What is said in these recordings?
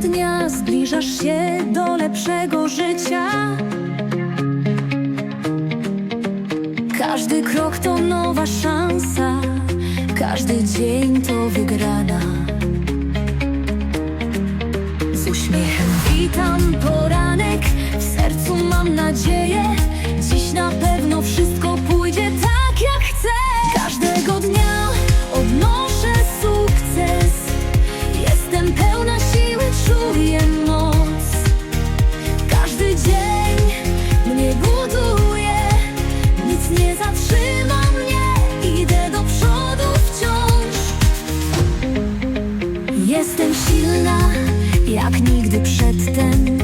Dnia zbliżasz się do lepszego życia. Każdy krok to nowa szansa, każdy dzień to wygrana. Z uśmiechem witam poranek, w sercu mam nadzieję, dziś na pewno. Jak nigdy przedtem.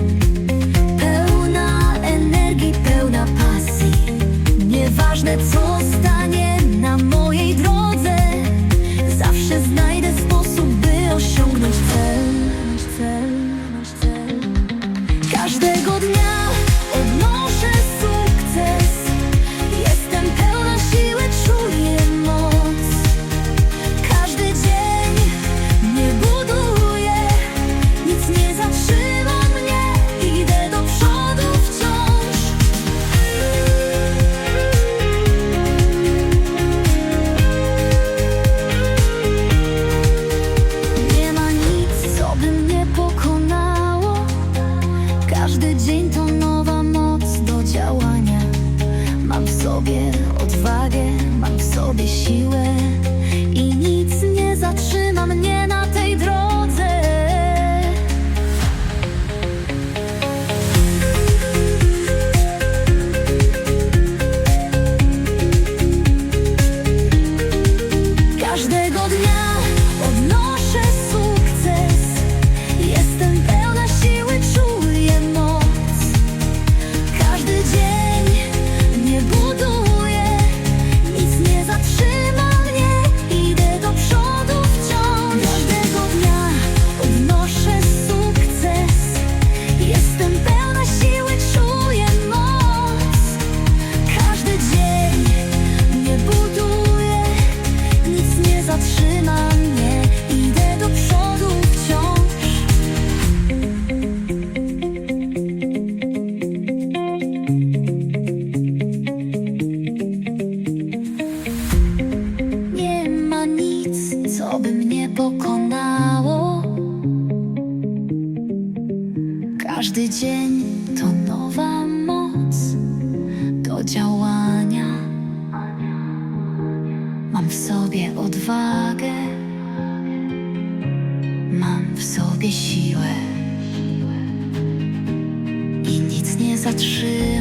Pełna energii, pełna pasji. Nieważne co stanie to nowa moc do działania. Mam w sobie odwagę, mam w sobie siłę mnie pokonało. Każdy dzień to nowa moc do działania. Mam w sobie odwagę, mam w sobie siłę i nic nie zatrzyma